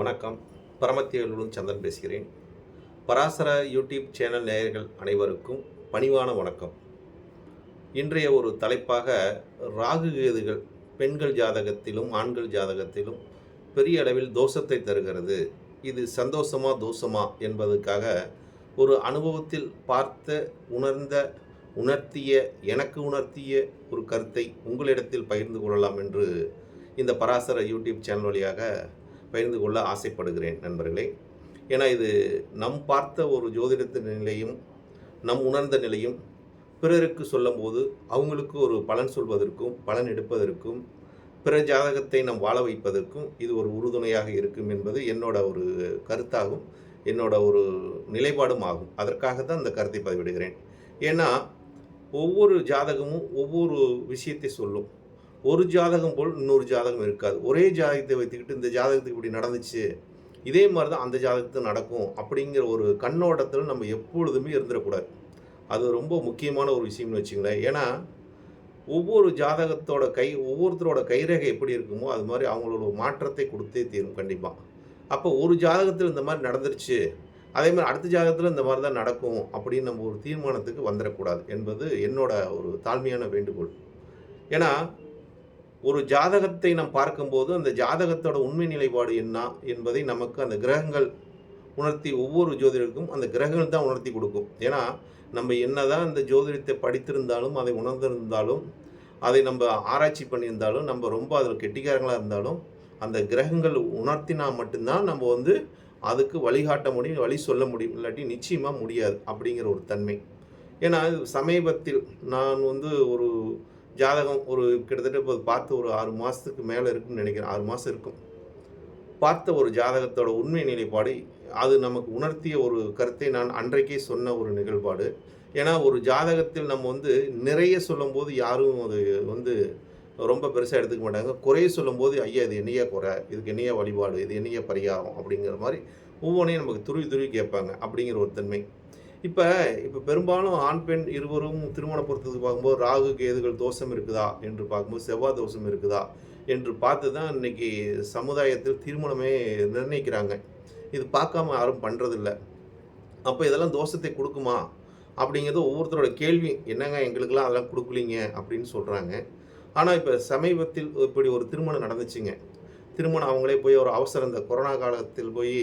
வணக்கம். பரமத்தியலுடன் சந்திரன் பேசுகிறேன். Parasara YouTube channel நேயர்கள் அனைவருக்கும் பணிவான வணக்கம். இன்றைய ஒரு தலைப்பாக ராகு கேதுகள் பெண்கள் ஜாதகத்திலும் ஆண்கள் ஜாதகத்திலும் பெரிய அளவில் தோஷத்தை தருகிறது. இது சந்தோஷமா தோஷமா என்பதற்காக ஒரு அனுபவத்தில் பார்த்த உணர்ந்த உணர்த்திய எனக்கு உணர்த்திய ஒரு கருத்தை உங்களிடத்தில் பகிர்ந்து கொள்ளலாம் என்று இந்த பராசர யூடியூப் சேனல் வழியாக பகிர்ந்து கொள்ள ஆசைப்படுகிறேன் நண்பர்களே. ஏன்னா இது நம் பார்த்த ஒரு ஜோதிடத்தின் நிலையும் நம் உணர்ந்த நிலையும் பிறருக்கு சொல்லும்போது அவங்களுக்கு ஒரு பலன் சொல்வதற்கும் பலன் எடுப்பதற்கும் பிற ஜாதகத்தை நம் வாழ வைப்பதற்கும் இது ஒரு உறுதுணையாக இருக்கும் என்பது என்னோட ஒரு கருத்தாகும் என்னோட ஒரு நிலைப்பாடும் ஆகும். அதற்காக தான் இந்த கருத்தை பதிவிடுகிறேன். ஏன்னா ஒவ்வொரு ஜாதகமும் ஒவ்வொரு விஷயத்தை சொல்லும். ஒரு ஜாதகம் போல் இன்னொரு ஜாதகம் இருக்காது. ஒரே ஜாதகத்தை வைத்துக்கிட்டு இந்த ஜாதகத்துக்கு இப்படி நடந்துச்சு இதே மாதிரி தான் அந்த ஜாதகத்துக்கு நடக்கும் அப்படிங்கிற ஒரு கண்ணோட்டத்தில் நம்ம எப்பொழுதுமே இருந்துடக்கூடாது. அது ரொம்ப முக்கியமான ஒரு விஷயம்னு வச்சுங்களேன். ஏன்னா ஒவ்வொரு ஜாதகத்தோட கை ஒவ்வொருத்தரோட கைரேகை எப்படி இருக்குமோ அது மாதிரி அவங்களோட மாற்றத்தை கொடுத்தே தீரும் கண்டிப்பாக அப்போ ஒரு ஜாதகத்தில் இந்த மாதிரி நடந்துருச்சு அதே மாதிரி அடுத்த ஜாதகத்தில் இந்த மாதிரி தான் நடக்கும் அப்படின்னு நம்ம ஒரு தீர்மானத்துக்கு வந்துடக்கூடாது என்பது என்னோட ஒரு தாழ்மையான வேண்டுகோள். ஏன்னா ஒரு ஜாதகத்தை நாம் பார்க்கும்போது அந்த ஜாதகத்தோட உண்மை நிலைப்பாடு என்ன என்பதை நமக்கு அந்த கிரகங்கள் உணர்த்தி ஒவ்வொரு ஜோதிடருக்கும் அந்த கிரகங்கள் தான் உணர்த்தி கொடுக்கும். ஏன்னா நம்ம என்னதான் அந்த ஜோதிடத்தை படித்திருந்தாலும் அதை உணர்ந்திருந்தாலும் அதை நம்ம ஆராய்ச்சி பண்ணியிருந்தாலும் நம்ம ரொம்ப அதில் கெட்டிக்காரங்களாக இருந்தாலும் அந்த கிரகங்கள் உணர்த்தினா மட்டும்தான் நம்ம வந்து அதுக்கு வழிகாட்ட முடியும் வழி சொல்ல முடியும். இல்லாட்டி நிச்சயமாக முடியாது அப்படிங்கிற ஒரு தன்மை. ஏன்னா சமீபத்தில் நான் வந்து ஒரு ஜாதகம் ஒரு கிட்டத்தட்ட இப்போ பார்த்து ஒரு ஆறு மாதத்துக்கு மேலே இருக்குன்னு நினைக்கிறேன். ஆறு மாதம் இருக்கும். பார்த்த ஒரு ஜாதகத்தோட உண்மை நிலைப்பாடு அது நமக்கு உணர்த்திய ஒரு கருத்தை நான் அன்றைக்கே சொன்ன ஒரு நிகழ்பாடு. ஏன்னா ஒரு ஜாதகத்தில் நம்ம வந்து நிறைய சொல்லும்போது யாரும் அது வந்து ரொம்ப பெருசாக எடுத்துக்க மாட்டாங்க. குறைய சொல்லும்போது ஐயா இது என்னையா குறை? இதுக்கு என்னையா வழிபாடு? இது என்னையா பரிகாரம்? அப்படிங்கிற மாதிரி ஒவ்வொன்றையும் நமக்கு துருவி துருவி கேட்பாங்க. அப்படிங்கிற ஒரு தன்மை. இப்போ இப்போ பெரும்பாலும் ஆண் பெண் இருவரும் திருமண பொருத்தத்துக்கு பார்க்கும்போது ராகு கேதுகள் தோஷம் இருக்குதா என்று பார்க்கும்போது செவ்வாய் தோஷம் இருக்குதா என்று பார்த்து தான் இன்னைக்கு சமுதாயத்தில் திருமணமே நிர்ணயிக்கிறாங்க. இது பார்க்காம யாரும் பண்ணுறதில்ல அப்போ இதெல்லாம் தோஷத்தை கொடுக்குமா? அப்படிங்கிறது ஒவ்வொருத்தரோட கேள்வி. என்னங்க எங்களுக்கெல்லாம் அதெல்லாம் கொடுக்கலீங்க? அப்படின்னு சொல்கிறாங்க ஆனால் இப்போ சமீபத்தில் இப்படி ஒரு திருமணம் நடந்துச்சுங்க. திருமணம் அவங்களே போய் ஒரு அவசரம். இந்த கொரோனா காலத்தில் போய்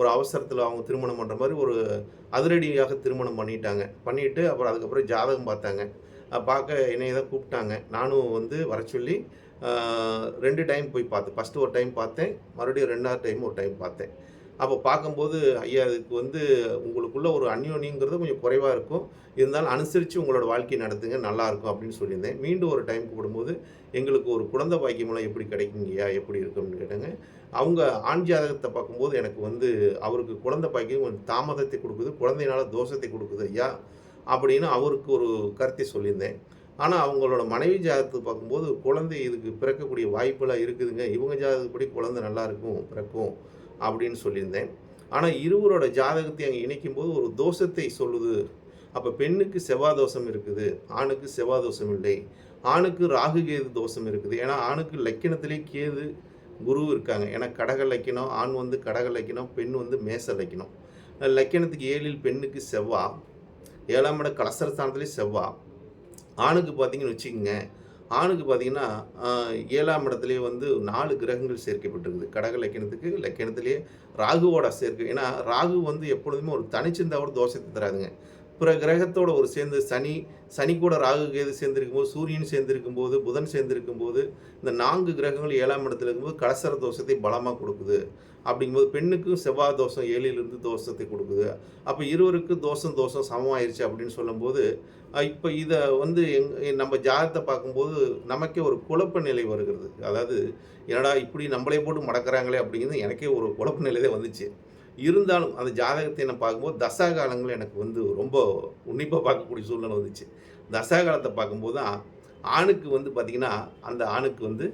ஒரு அவசரத்தில் அவங்க திருமணம் பண்ணுற மாதிரி ஒரு அதிரடியாக திருமணம் பண்ணிட்டாங்க. பண்ணிவிட்டு அப்புறம் அதுக்கப்புறம் ஜாதகம் பார்த்தாங்க. பார்க்க என்னைய தான் கூப்பிட்டாங்க. நானும் வந்து வர சொல்லி ரெண்டு டைம் போய் பார்த்தேன். ஃபஸ்ட்டு ஒரு டைம் பார்த்தேன். மறுபடியும் ரெண்டாவது டைம் ஒரு டைம் பார்த்தேன். அப்போ பார்க்கும்போது ஐயா அதுக்கு வந்து உங்களுக்குள்ள ஒரு அந்யோன்யங்கிறது கொஞ்சம் குறைவாக இருக்கும். இருந்தாலும் அனுசரித்து உங்களோட வாழ்க்கை நடத்துங்க நல்லாயிருக்கும் அப்படின்னு சொல்லியிருந்தேன். மீண்டும் ஒரு டைம் கூப்பிடும்போது எங்களுக்கு ஒரு குழந்தை பாக்கியமெல்லாம் எப்படி கிடைக்குங்கய்யா எப்படி இருக்கும்னு கேட்டாங்க. அவங்க ஆண் ஜாதகத்தை பார்க்கும்போது எனக்கு வந்து அவருக்கு குழந்தை பாய்க்கு கொஞ்சம் தாமதத்தை கொடுக்குது குழந்தையினால தோஷத்தை கொடுக்குது ஐயா அப்படின்னு அவருக்கு ஒரு கருத்தை சொல்லியிருந்தேன். ஆனால் அவங்களோட மனைவி ஜாதகத்தை பார்க்கும்போது குழந்தை இதுக்கு பிறக்கக்கூடிய வாய்ப்பெல்லாம் இருக்குதுங்க. இவங்க ஜாதகப்படி குழந்தை நல்லா இருக்கும் பிறக்கும் அப்படின்னு சொல்லியிருந்தேன். ஆனால் இருவரோட ஜாதகத்தை அங்கே இணைக்கும் போது ஒரு தோஷத்தை சொல்லுது. அப்போ பெண்ணுக்கு செவ்வாய் தோஷம் இருக்குது ஆணுக்கு செவ்வாய் தோஷம் இல்லை. ஆணுக்கு ராகு கேது தோஷம் இருக்குது. ஏன்னா ஆணுக்கு லக்கினத்திலே கேது குரு இருக்காங்க. ஏன்னா கடக லக்கினம் ஆண் வந்து கடக லக்கினம் பெண் வந்து மேச லக்கினம். லக்கினத்துக்கு ஏழில் பெண்ணுக்கு செவ்வா ஏழாம் இட கலசரஸ்தானத்துலேயும் செவ்வா. ஆணுக்கு பார்த்தீங்கன்னு வச்சுக்கோங்க ஆணுக்கு பார்த்தீங்கன்னா ஏழாம் இடத்துலேயே வந்து நாலு கிரகங்கள் சேர்க்கப்பட்டிருக்குது. கடக லக்கினத்துக்கு லக்கினத்துலேயே ராகுவோட சேர்க்கை. ஏன்னா ராகு வந்து எப்பொழுதுமே ஒரு தனிச்சிருந்தா கூட தோஷத்தை தராதுங்க. பிற கிரகத்தோட ஒரு சேர்ந்து சனி சனி கூட ராகு கேது சேர்ந்திருக்கும் போது சூரியன் சேர்ந்திருக்கும் போது புதன் சேர்ந்திருக்கும் போது இந்த நான்கு கிரகங்கள் ஏழாம் இடத்துல இருக்கும்போது கலசர தோஷத்தை பலமாக கொடுக்குது. அப்படிங்கும்போது பெண்ணுக்கும் செவ்வாய் தோஷம் ஏழிலிருந்து தோஷத்தை கொடுக்குது. அப்போ இருவருக்கு தோஷம் தோஷம் சமமாயிருச்சு அப்படின்னு சொல்லும்போது இப்போ இதை வந்து எங் நம்ம ஜாதகத்தை பார்க்கும்போது நமக்கே ஒரு குழப்ப நிலை வருகிறது. அதாவது என்னடா இப்படி நம்மளே போட்டு மடக்கிறாங்களே அப்படிங்கிறது எனக்கே ஒரு குழப்ப நிலை தான் வந்துச்சு. இருந்தாலும் அந்த ஜாதகத்தை நான் பார்க்கும்போது தசா காலங்கள் எனக்கு வந்து ரொம்ப உன்னிப்பாக பார்க்கக்கூடிய சூழ்நிலை வந்துச்சு. தசா காலத்தை பார்க்கும்போது தான் ஆணுக்கு வந்து பார்த்திங்கன்னா அந்த ஆணுக்கு வந்து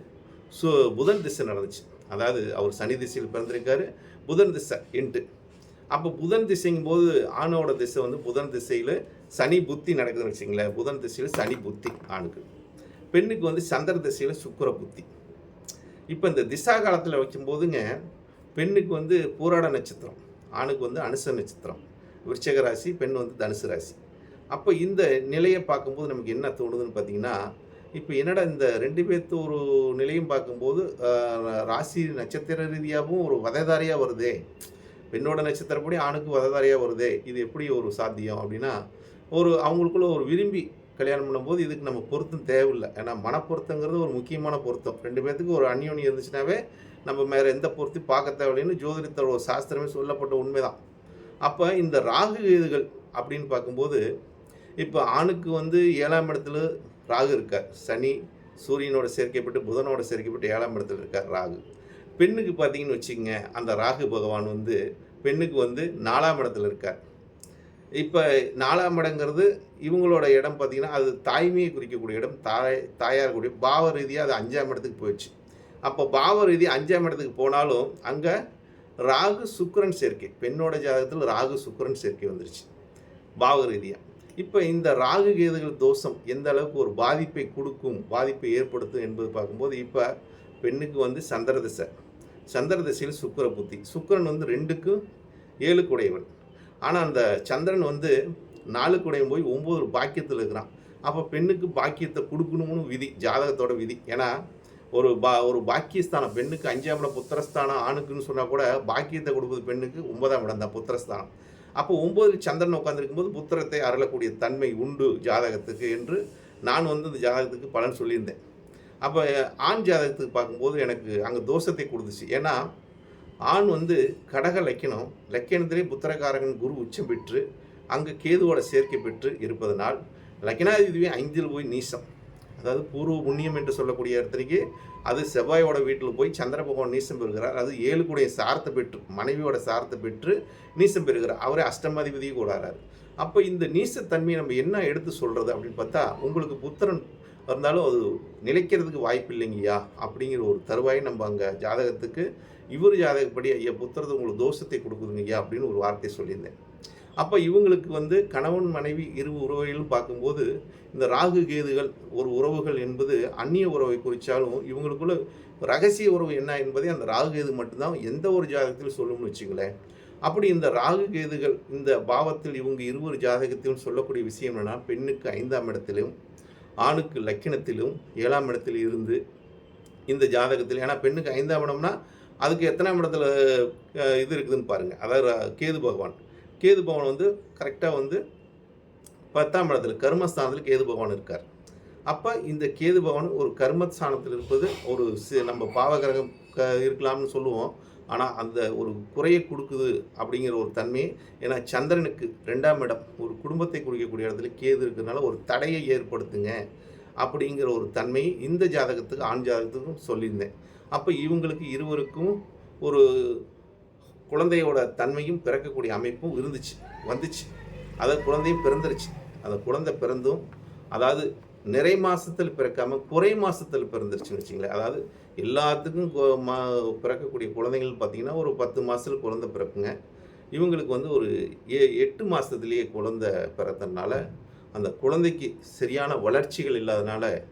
சு புதன் திசை நடந்துச்சு. அதாவது அவர் சனி திசையில் பிறந்திருக்காரு புதன் திசை எட்டு அப்போ புதன் திசைங்கும் போது ஆணோட திசை வந்து புதன் திசையில் சனி புத்தி நடக்குதுன்னு வச்சுங்களேன் புதன் திசையில் சனி புத்தி ஆணுக்கு. பெண்ணுக்கு வந்து சந்திர திசையில் சுக்கர புத்தி. இப்போ இந்த திசா காலத்தில் வைக்கும்போதுங்க பெண்ணுக்கு வந்து பூராட நட்சத்திரம் ஆணுக்கு வந்து அனுச நட்சத்திரம். விருச்சக ராசி பெண் வந்து தனுசு ராசி. அப்போ இந்த நிலையை பார்க்கும்போது நமக்கு என்ன தோணுதுன்னு பார்த்தீங்கன்னா இப்போ என்னடா இந்த ரெண்டு பேர்த்து ஒரு நிலையும் பார்க்கும்போது ராசி நட்சத்திர ரீதியாகவும் ஒரு வதைதாரியாக வருதே. பெண்ணோட நட்சத்திரப்படி ஆணுக்கு வதைதாரியாக வருதே. இது எப்படி ஒரு சாத்தியம் அப்படின்னா ஒரு அவங்களுக்குள்ள ஒரு விரும்பி கல்யாணம் பண்ணும்போது இதுக்கு நம்ம பொருத்தம் தேவையில்லை. ஏன்னா மனப்பொருத்தங்கிறது ஒரு முக்கியமான பொருத்தம். ரெண்டு பேர்த்துக்கு ஒரு அந்யோனி இருந்துச்சுனாவே நம்ம வேறு எந்த பொருத்தி பார்க்க தேவையில்லைன்னு ஜோதிடத்தோட சாஸ்திரமே சொல்லப்பட்ட உண்மைதான். அப்போ இந்த ராகு இதுகள் அப்படின்னு பார்க்கும்போது இப்போ ஆணுக்கு வந்து ஏழாம் இடத்துல ராகு இருக்கார். சனி சூரியனோட சேர்க்கப்பட்டு புதனோட சேர்க்கப்பட்டு ஏழாம் இடத்துல இருக்கார் ராகு. பெண்ணுக்கு பார்த்தீங்கன்னு வச்சுக்கோங்க அந்த ராகு பகவான் வந்து பெண்ணுக்கு வந்து நாலாம் இடத்துல இருக்கார். இப்போ நாலாம் இடங்கிறது இவங்களோட இடம் பார்த்திங்கன்னா அது தாய்மையை குறிக்கக்கூடிய இடம் தாய் தாயார் கூடிய பாவ ரீதியாக அது அஞ்சாம் இடத்துக்கு போயிடுச்சு. அப்போ பாவ ரீதி அஞ்சாம் இடத்துக்கு போனாலும் அங்கே ராகு சுக்கரன் சேர்க்கை. பெண்ணோட ஜாதகத்தில் ராகு சுக்கரன் சேர்க்கை வந்துருச்சு. பாவ ரீதியாக இப்போ இந்த ராகு கேதுகள் தோஷம் எந்த அளவுக்கு ஒரு பாதிப்பை கொடுக்கும் பாதிப்பை ஏற்படுத்தும் என்பது பார்க்கும்போது இப்போ பெண்ணுக்கு வந்து சந்திர திசை. சந்திர திசையில் சுக்கிர புத்தி. சுக்கரன் வந்து ரெண்டுக்கும் ஏழுக்குடையவன் ஆனால் அந்த சந்திரன் வந்து நாலு குடையும் போய் ஒம்பது பாக்கியத்தில் இருக்கிறான். அப்போ பெண்ணுக்கு பாக்கியத்தை கொடுக்கணும்னு விதி ஜாதகத்தோட விதி. ஏன்னா ஒரு பா ஒரு பாக்கியஸ்தானம் பெண்ணுக்கு அஞ்சாம் இடம் புத்திரஸ்தானம் ஆணுக்குன்னு சொன்னால் கூட பாக்கியத்தை கொடுப்பது பெண்ணுக்கு ஒன்பதாம் இடம் தான் புத்திரஸ்தானம். அப்போ ஒம்பதில் சந்திரன் உட்காந்துருக்கும் போது புத்திரத்தை அருளக்கூடிய தன்மை உண்டு ஜாதகத்துக்கு என்று நான் வந்து இந்த ஜாதகத்துக்கு பலன் சொல்லியிருந்தேன். அப்போ ஆண் ஜாதகத்துக்கு பார்க்கும்போது எனக்கு அங்கே தோஷத்தை கொடுத்துச்சு. ஏன்னா ஆண் வந்து கடக லக்கணம் லக்கணத்திலே புத்திரகாரகன் குரு உச்சம் பெற்று அங்கே கேதுவோட சேர்க்கை பெற்று இருப்பதனால் லக்கணாதிபதியே ஐந்தில் போய் நீசம். அதாவது பூர்வ புண்ணியம் என்று சொல்லக்கூடிய இடத்துக்கு அது செவ்வாயோட வீட்டில் போய் சந்திர பகவான் நீசம் பெறுகிறார். அது ஏழுக்குடைய சாரத்தை பெற்று மனைவியோட சாரத்தை பெற்று நீசம் பெறுகிறார். அவரே அஷ்டமாதிபதியும் கூடாறாரு அப்போ இந்த நீசத்தன்மையை நம்ம என்ன எடுத்து சொல்கிறது அப்படின்னு பார்த்தா உங்களுக்கு புத்திரன் இருந்தாலும் அது நிலைக்கிறதுக்கு வாய்ப்பு இல்லைங்கய்யா அப்படிங்கிற ஒரு தருவாயை நம்ம அங்கே ஜாதகத்துக்கு இவர் ஜாதகப்படி ஐயா புத்திரது உங்களுக்கு தோஷத்தை கொடுக்குதுங்கய்யா அப்படின்னு ஒரு வார்த்தை சொல்லியிருந்தேன். அப்போ இவங்களுக்கு வந்து கணவன் மனைவி இரு உறவுகளும் பார்க்கும்போது இந்த ராகு கேதுகள் ஒரு உறவுகள் என்பது அந்நிய உறவை குறித்தாலும் இவங்களுக்குள்ள ரகசிய உறவு என்ன என்பதை அந்த ராகு கேது மட்டும்தான் எந்த ஒரு ஜாதகத்திலும் சொல்லும்னு வச்சுங்களேன். அப்படி இந்த ராகு கேதுகள் இந்த பாவத்தில் இவங்க இருவர் ஜாதகத்திலும் சொல்லக்கூடிய விஷயம் என்னென்னா பெண்ணுக்கு ஐந்தாம் இடத்திலும் ஆணுக்கு லக்கினத்திலும் ஏழாம் இடத்தில் இருந்து இந்த ஜாதகத்தில் ஏன்னா பெண்ணுக்கு ஐந்தாம் இடம்னா அதுக்கு எத்தனாம் இடத்துல இது இருக்குதுன்னு பாருங்கள் அதாவது கேது பகவான். கேது பகவான் வந்து கரெக்டாக வந்து பத்தாம் இடத்துல கர்மஸ்தானத்தில் கேது பகவான் இருக்கார். அப்போ இந்த கேது பகவான் ஒரு கர்மஸ்தானத்தில் இருப்பது ஒரு சி- நம்ம பாவகிரகம் க இருக்கலாம்னு சொல்லுவோம். ஆனால் அந்த ஒரு குறையை கொடுக்குது அப்படிங்கிற ஒரு தன்மை ஏன்னா சந்திரனுக்கு ரெண்டாம் இடம் ஒரு குடும்பத்தை குறிக்கக்கூடிய இடத்துல கேது இருக்கிறதுனால ஒரு தடையை ஏற்படுத்துங்க அப்படிங்கிற ஒரு தன்மையை இந்த ஜாதகத்துக்கு ஆண் ஜாதகத்துக்கும் சொல்லியிருந்தேன். அப்போ இவங்களுக்கு இருவருக்கும் ஒரு குழந்தையோட தன்மையும் பிறக்கக்கூடிய அமைப்பும் இருந்துச்சு வந்துச்சு. அதை குழந்தையும் பிறந்துருச்சு. அந்த குழந்தை பிறந்தும் அதாவது நிறை மாதத்தில் பிறக்காமல் குறை மாதத்தில் பிறந்துருச்சுன்னு வச்சுங்களேன் அதாவது எல்லாத்துக்கும் மா- பிறக்கக்கூடிய குழந்தைகள் பார்த்திங்கன்னா ஒரு பத்து மாதத்தில் குழந்தை பிறக்குங்க. இவங்களுக்கு வந்து ஒரு ஏ எட்டு மாதத்துலேயே குழந்தை பிறந்ததுனால அந்த குழந்தைக்கு சரியான வளர்ச்சிகள் இல்லாதனால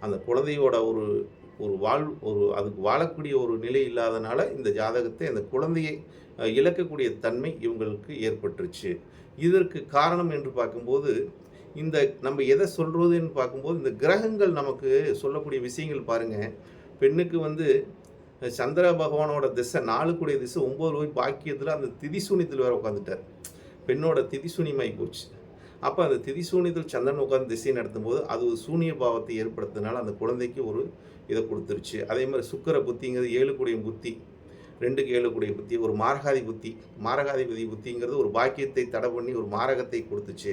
அந்த குழந்தையோட ஒரு ஒரு வாழ் ஒரு அதுக்கு வாழக்கூடிய ஒரு நிலை இல்லாதனால இந்த ஜாதகத்தை அந்த குழந்தையை இழக்கக்கூடிய தன்மை இவங்களுக்கு ஏற்பட்டுருச்சு. இதற்கு காரணம் என்று பார்க்கும்போது இந்த நம்ம எதை சொல்கிறதுன்னு பார்க்கும்போது இந்த கிரகங்கள் நமக்கு சொல்லக்கூடிய விஷயங்கள் பாருங்கள் பெண்ணுக்கு வந்து சந்திர பகவானோட திசை நாளுக்குடைய திசை ஒம்பது ரூபாய் பாக்கியத்தில் அந்த திதிசூனியத்தில் வேறு உட்காந்துட்டார். பெண்ணோட திதிசூனியமாகி போச்சு. அப்போ அந்த திதிசூனியத்தில் சந்திரன் உட்காந்து திசை நடத்தும்போது அது ஒரு சூனிய பாவத்தை ஏற்படுத்தினால அந்த குழந்தைக்கு ஒரு இதை கொடுத்துருச்சு. அதே மாதிரி சுக்கர புத்திங்கிறது ஏழு கூடிய புத்தி ரெண்டுக்கு ஏழுக்குடைய புத்தி ஒரு மாரகாதி புத்தி. மாரகாதிபதி புத்திங்கிறது ஒரு பாக்கியத்தை தடை பண்ணி ஒரு மாரகத்தை கொடுத்துச்சு.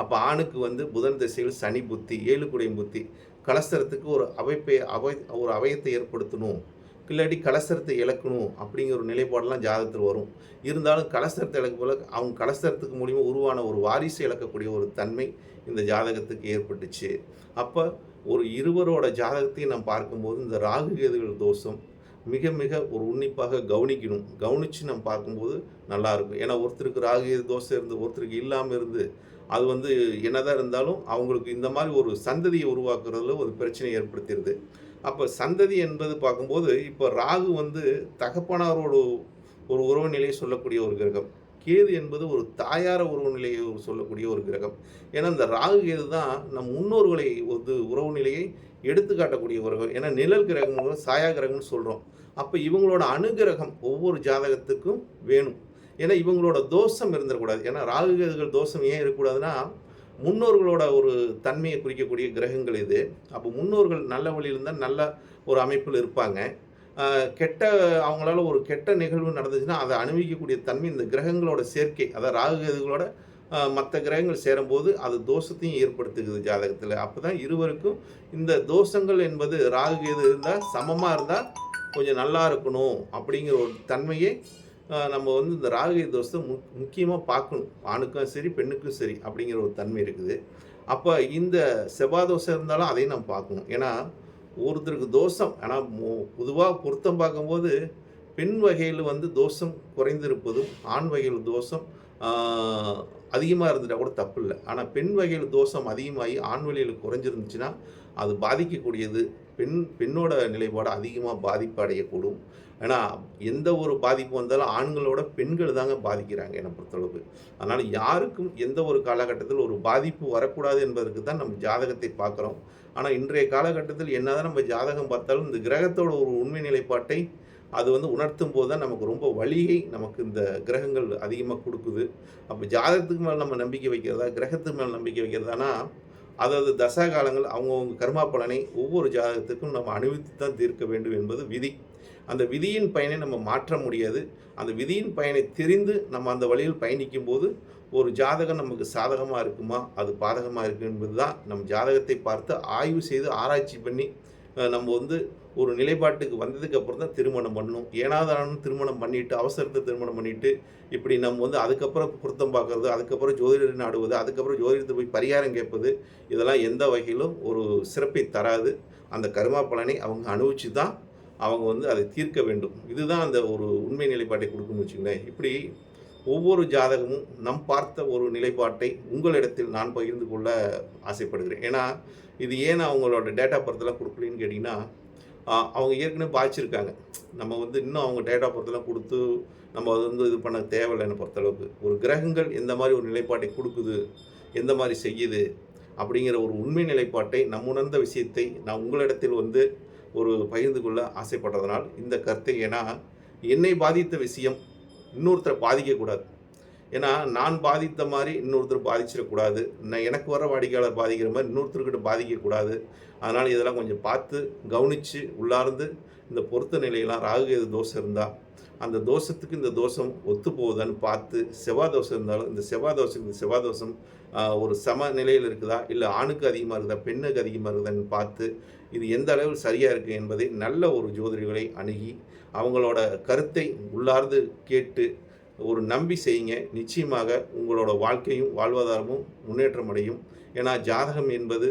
அப்போ ஆணுக்கு வந்து புதன் திசையில் சனி புத்தி ஏழுக்குடைய புத்தி. கலஸ்தரத்துக்கு ஒரு அவைப்பை அவை ஒரு அவயத்தை ஏற்படுத்தணும். இல்லாட்டி கலசரத்தை இழக்கணும் அப்படிங்கிற ஒரு நிலைப்பாடெல்லாம் ஜாதகத்தில் வரும். இருந்தாலும் கலசரத்தை இழக்க போல அவங்க கலசரத்துக்கு மூலிமா உருவான ஒரு வாரிசு இழக்கக்கூடிய ஒரு தன்மை இந்த ஜாதகத்துக்கு ஏற்பட்டுச்சு. அப்போ ஒரு இருவரோட ஜாதகத்தையும் நாம் பார்க்கும்போது இந்த ராகு கேதுகள் தோஷம் மிக மிக ஒரு உன்னிப்பாக கவனிக்கணும். கவனித்து நம்ம பார்க்கும்போது நல்லாயிருக்கும் ஏன்னா ஒருத்தருக்கு ராகு தோசை தோஷம் இருந்து ஒருத்தருக்கு இல்லாமல் இருந்து அது வந்து என்னதான் இருந்தாலும் அவங்களுக்கு இந்த மாதிரி ஒரு சந்ததியை உருவாக்குறதுல ஒரு பிரச்சனை ஏற்படுத்திடுது. அப்போ சந்ததி என்பது பார்க்கும்போது இப்போ ராகு வந்து தகப்பனாரோட ஒரு உறவு நிலையை சொல்லக்கூடிய ஒரு கிரகம். கேது என்பது ஒரு தாயார உறவு நிலையை சொல்லக்கூடிய ஒரு கிரகம். ஏன்னா இந்த ராகு கேது தான் நம் முன்னோர்களை வந்து உறவு நிலையை எடுத்துக்காட்டக்கூடிய கிரகம். ஏன்னா நிழல் கிரகம் சாயா கிரகம்னு சொல்கிறோம் அப்போ இவங்களோட அனுகிரகம் ஒவ்வொரு ஜாதகத்துக்கும் வேணும். ஏன்னா இவங்களோட தோஷம் இருந்துடக்கூடாது ஏன்னா ராகு கேதுகள் தோஷம் ஏன் இருக்கக்கூடாதுன்னா முன்னோர்களோட ஒரு தன்மையை குறிக்கக்கூடிய கிரகங்கள் இது. அப்போ முன்னோர்கள் நல்ல வழியில் இருந்தால் நல்ல ஒரு அமைப்பில் இருப்பாங்க. கெட்ட அவங்களால ஒரு கெட்ட நிகழ்வு நடந்துச்சுன்னா அதை அனுபவிக்கக்கூடிய தன்மை இந்த கிரகங்களோட சேர்க்கை அதாவது ராகு மற்ற கிரகங்கள் சேரும்போது அது தோஷத்தையும் ஏற்படுத்துகிறது ஜாதகத்தில். அப்போ தான் இருவருக்கும் இந்த தோஷங்கள் என்பது ராகு கேது இருந்தால் சமமாக இருந்தால் கொஞ்சம் நல்லா இருக்கணும் அப்படிங்கிற ஒரு தன்மையை நம்ம வந்து இந்த ராகு தோஷத்தை மு முக்கியமாக பார்க்கணும். ஆணுக்கும் சரி பெண்ணுக்கும் சரி அப்படிங்கிற ஒரு தன்மை இருக்குது. அப்போ இந்த செவ்வாய் தோசை இருந்தாலும் அதையும் நம்ம பார்க்கணும். ஏன்னா ஒருத்தருக்கு தோஷம். ஆனால் பொதுவாக பொருத்தம் பார்க்கும்போது பெண் வகையில் வந்து தோஷம் குறைந்திருப்பதும் ஆண் வகையில் தோஷம் அதிகமாக இருந்துட்டால் கூட தப்பு இல்லை. ஆனால் பெண் வகையில் தோஷம் அதிகமாகி ஆண் வழியில் குறைஞ்சிருந்துச்சுன்னா அது பாதிக்கக்கூடியது. பெண் பெண்ணோட நிலைப்பாடு அதிகமாக பாதிப்பு அடையக்கூடும் ஏன்னா எந்த ஒரு பாதிப்பு வந்தாலும் ஆண்களோட பெண்கள் தாங்க பாதிக்கிறாங்க என்னை பொறுத்தளவு அதனால் யாருக்கும் எந்த ஒரு காலகட்டத்தில் ஒரு பாதிப்பு வரக்கூடாது என்பதற்கு தான் நம்ம ஜாதகத்தை பார்க்குறோம். ஆனால் இன்றைய காலகட்டத்தில் என்னதான் நம்ம ஜாதகம் பார்த்தாலும் இந்த கிரகத்தோட ஒரு உண்மை நிலைப்பாட்டை அது வந்து உணர்த்தும் போது தான் நமக்கு ரொம்ப வழியை நமக்கு இந்த கிரகங்கள் அதிகமாக கொடுக்குது. அப்போ ஜாதகத்துக்கு மேலே நம்ம நம்பிக்கை வைக்கிறதா கிரகத்துக்கு மேலே நம்பிக்கை வைக்கிறதானா அதாவது தசா காலங்கள் அவங்கவுங்க கர்மா பலனை ஒவ்வொரு ஜாதகத்துக்கும் நம்ம அனுபவித்து தான் தீர்க்க வேண்டும் என்பது விதி. அந்த விதியின் பயனை நம்ம மாற்ற முடியாது. அந்த விதியின் பயனை தெரிந்து நம்ம அந்த வழியில் பயணிக்கும் போது ஒரு ஜாதகம் நமக்கு சாதகமாக இருக்குமா? அது பாதகமாக இருக்கு என்பது தான் நம் ஜாதகத்தை பார்த்து ஆய்வு செய்து ஆராய்ச்சி பண்ணி நம்ம வந்து ஒரு நிலைப்பாட்டுக்கு வந்ததுக்கு அப்புறம் தான் திருமணம் பண்ணணும். ஏனாதானும் திருமணம் பண்ணிட்டு அவசரத்தை திருமணம் பண்ணிட்டு இப்படி நம்ம வந்து அதுக்கப்புறம் பொருத்தம் பார்க்கறது அதுக்கப்புறம் ஜோதிடர் நாடுவது அதுக்கப்புறம் ஜோதிடத்தை போய் பரிகாரம் கேட்பது இதெல்லாம் எந்த வகையிலும் ஒரு சிறப்பை தராது. அந்த கருமா பலனை அவங்க அனுபவிச்சு தான் அவங்க வந்து அதை தீர்க்க வேண்டும். இதுதான் அந்த ஒரு உண்மை நிலைப்பாட்டை கொடுக்குன்னு வச்சுங்களேன் இப்படி ஒவ்வொரு ஜாதகமும் நம் பார்த்த ஒரு நிலைப்பாட்டை உங்களிடத்தில் நான் பகிர்ந்து கொள்ள ஆசைப்படுகிறேன். ஏன்னா இது ஏன் அவங்களோட டேட்டா பர்த்தெல்லாம் கொடுக்கலன்னு கேட்டிங்கன்னா அவங்க ஏற்கனவே பாய்ச்சிருக்காங்க நம்ம வந்து இன்னும் அவங்க டேட்டா பர்த்தெல்லாம் கொடுத்து நம்ம அது வந்து இது பண்ண தேவையில்லைன்னு பொறுத்தளவுக்கு. ஒரு கிரகங்கள் எந்த மாதிரி ஒரு நிலைப்பாட்டை கொடுக்குது எந்த மாதிரி செய்யுது அப்படிங்கிற ஒரு உண்மை நிலைப்பாட்டை நம் உணர்ந்த விஷயத்தை நான் உங்களிடத்தில் வந்து ஒரு பகிர்ந்து கொள்ள ஆசைப்படுறதுனால் இந்த கருத்தை ஏன்னா என்னை பாதித்த விஷயம் இன்னொருத்தரை பாதிக்கக்கூடாது ஏன்னா நான் பாதித்த மாதிரி இன்னொருத்தர் பாதிச்சிடக்கூடாது நான் எனக்கு வர வாடிக்கையாளர் பாதிக்கிற மாதிரி இன்னொருத்தர்கிட்ட பாதிக்கக்கூடாது அதனால் இதெல்லாம் கொஞ்சம் பார்த்து கவனித்து உள்ளார்ந்து இந்த பொருத்த நிலையெல்லாம் ராகுகேது தோஷம் இருந்தால் அந்த தோஷத்துக்கு இந்த தோஷம் ஒத்து போகுதான்னு பார்த்து செவ்வாய் தோஷம் இருந்தாலும் இந்த செவ்வாய் தோஷம் இந்த செவ்வாய் தோஷம் ஒரு சம நிலையில் இருக்குதா? இல்லை ஆணுக்கு அதிகமாக இருக்குதா? பெண்ணுக்கு அதிகமாக இருக்குதான்னு பார்த்து இது எந்த அளவில் சரியாக இருக்குது என்பதை நல்ல ஒரு ஜோதிடர்களை அணுகி அவங்களோட கருத்தை உள்ளார்ந்து கேட்டு ஒரு நம்பி செய்யுங்க. நிச்சயமாக உங்களோட வாழ்க்கையும் வாழ்வாதாரமும் முன்னேற்றம் அடையும். ஏன்னா ஜாதகம் என்பது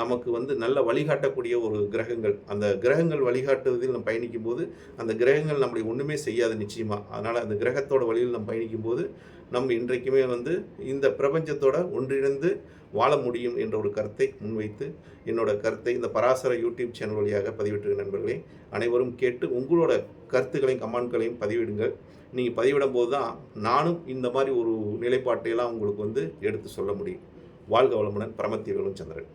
நமக்கு வந்து நல்ல வழிகாட்டக்கூடிய ஒரு கிரகங்கள். அந்த கிரகங்கள் வழிகாட்டுவதில் நம்ம பயணிக்கும் போது அந்த கிரகங்கள் நம்மளை ஒன்றுமே செய்யாது நிச்சயமாக அதனால் அந்த கிரகத்தோட வழியில் நம்ம பயணிக்கும் போது நம்ம இன்றைக்குமே வந்து இந்த பிரபஞ்சத்தோட ஒன்றிணைந்து வாழ முடியும் என்ற ஒரு கருத்தை முன்வைத்து என்னோட கருத்தை இந்த பராசர யூடியூப் சேனல் வழியாக பதிவிட்டிருக்க நண்பர்களே அனைவரும் கேட்டு உங்களோட கருத்துக்களையும் கமெண்ட்களையும் பதிவிடுங்கள். நீங்கள் பதிவிடும் போது தான் நானும் இந்த மாதிரி ஒரு நிலைப்பாட்டையெல்லாம் உங்களுக்கு வந்து எடுத்து சொல்ல முடியும். வாழ்க வளமுடன் பரமத்தீர்களும் சந்திரன்.